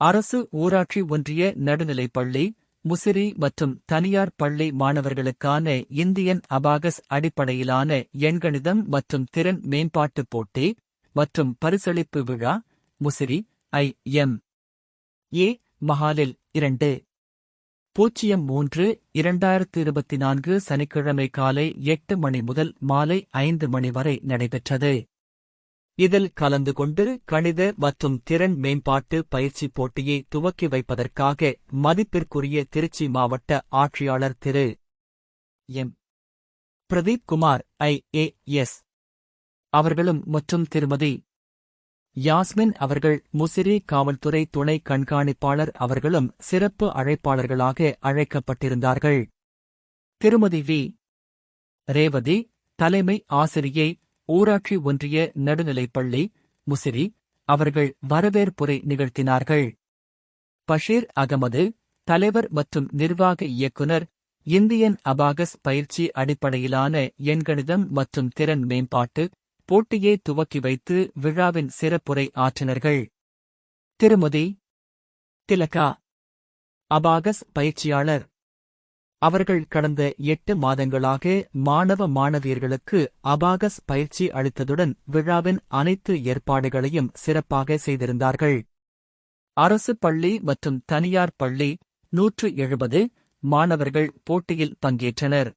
அரசு ஊராட்சி ஒன்றிய நடுநிலைப் பள்ளி முசிறி மற்றும் தனியார் பள்ளி மாணவர்களுக்கான இந்தியன் அபாகஸ் அடிப்படையிலான எண்கணிதம் மற்றும் திறன் மேம்பாட்டுப் போட்டி மற்றும் பரிசளிப்பு விழா முசிறி ஐ எம் ஏ மஹாலில் இரண்டு. பூஜ்ஜியம் மூன்று இரண்டாயிரத்து இருபத்தி நான்கு சனிக்கிழமை காலை எட்டு மணி முதல் மாலை ஐந்து மணி வரை நடைபெற்றது. இதில் கலந்து கொண்டு கணித மற்றும் திறன் மேம்பாட்டு பயிற்சி போட்டியை துவக்கி வைப்பதற்காக மதிப்பிற்குரிய திருச்சி மாவட்ட ஆட்சியாளர் Thiru. M. Pradeep Kumar I A S அவர்களும் மற்றும் திருமதி யாஸ்மின் அவர்கள் முசிறி காவல்துறை துணை கண்காணிப்பாளர் அவர்களும் சிறப்பு அழைப்பாளர்களாக அழைக்கப்பட்டிருந்தார்கள். திருமதி வி. ரேவதி தலைமை ஆசிரியை ஊராட்சி ஒன்றிய நடுநிலைப்பள்ளி முசிறி அவர்கள் வரவேற்புரை நிகழ்த்தினார்கள். பஷீர் அகமது தலைவர் மற்றும் நிர்வாக இயக்குனர் இந்தியன் அபாகஸ் பயிற்சி அடிப்படையிலான எண்கணிதம் மற்றும் திறன் மேம்பாட்டு போட்டியை துவக்கி வைத்து விழாவின் சிறப்புரை ஆற்றினர்கள். திருமதி திலகா அபாகஸ் பயிற்சியாளர் அவர்கள் கடந்த எட்டு மாதங்களாக மாணவ மாணவியர்களுக்கு அபாகஸ் பயிற்சி அளித்ததுடன் விழாவின் அனைத்து ஏற்பாடுகளையும் சிறப்பாக செய்திருந்தார்கள். அரசு பள்ளி மற்றும் தனியார் பள்ளி நூற்று எழுபது மாணவர்கள் போட்டியில் பங்கேற்றனர்.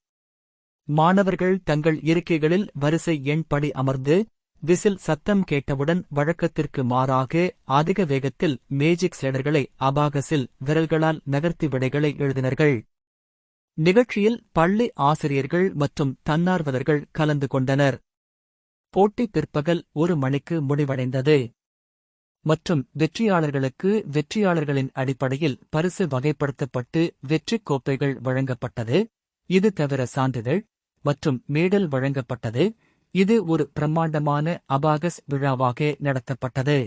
மாணவர்கள் தங்கள் இருக்கைகளில் வரிசை எண்படி அமர்ந்து விசில் சத்தம் கேட்டவுடன் வழக்கத்திற்கு மாறாக அதிக வேகத்தில் மேஜிக் சேடர்களை அபாகஸில் விரல்களால் நகர்த்தி விடைகளை எழுதினர்கள். நிகழ்ச்சியில் பள்ளி ஆசிரியர்கள் மற்றும் தன்னார்வலர்கள் கலந்து கொண்டனர். போட்டி பிற்பகல் ஒரு மணிக்கு முடிவடைந்தது. மற்றும் வெற்றியாளர்களுக்கு வெற்றியாளர்களின் அடிப்படையில் பரிசு வகைப்படுத்தப்பட்டு வெற்றிக் கோப்பைகள் வழங்கப்பட்டது. இது தவிர சான்றிதழ் மற்றும் மேடல் வழங்கப்பட்டது. இது ஒரு பிரம்மாண்டமான அபாகஸ் விழாவாக நடத்தப்பட்டது.